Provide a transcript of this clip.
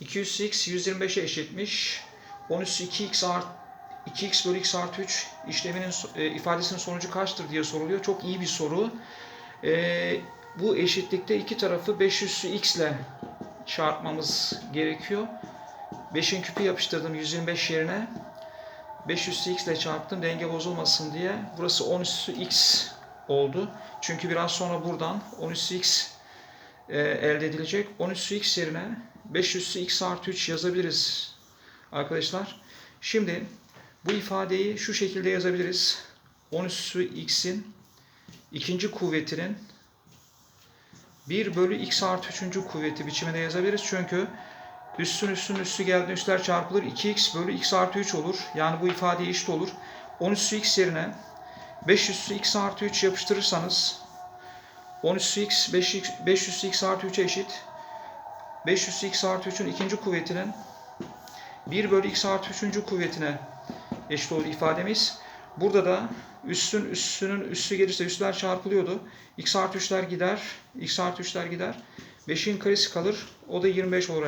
2 üssü x 125'e eşitmiş. 10 üssü 2x art 2x bölü x artı 3 işleminin e, ifadesinin sonucu kaçtır diye soruluyor. Çok iyi bir soru. E, bu eşitlikte iki tarafı 5 üssü x ile çarpmamız gerekiyor. 5'in küpü yapıştırdım 125 yerine. 5 üssü x ile çarptım denge bozulmasın diye. Burası 10 üssü x oldu. Çünkü biraz sonra buradan 10 üssü x e, elde edilecek. 10 üssü x yerine 5 üssü x artı 3 yazabiliriz arkadaşlar. Şimdi bu ifadeyi şu şekilde yazabiliriz. 10 üssü x'in ikinci kuvvetinin 1 bölü x artı 3. kuvveti biçiminde yazabiliriz. Çünkü üstün üstün üstü geldiğinde üstler çarpılır. 2x bölü x artı 3 olur. Yani bu ifade eşit olur. 10 üssü x yerine 5 üssü x artı 3 yapıştırırsanız 10 üssü x 5, x 5 üssü x artı 3'e eşit. 5 üssü x artı 3'ün ikinci kuvvetinin 1 bölü x artı 3. kuvvetine eşit olur ifademiz. Burada da üstün üstünün üssü gelirse üstler çarpılıyordu. x artı 3'ler gider. x artı 3'ler gider. 5'in karesi kalır. O da 25 olarak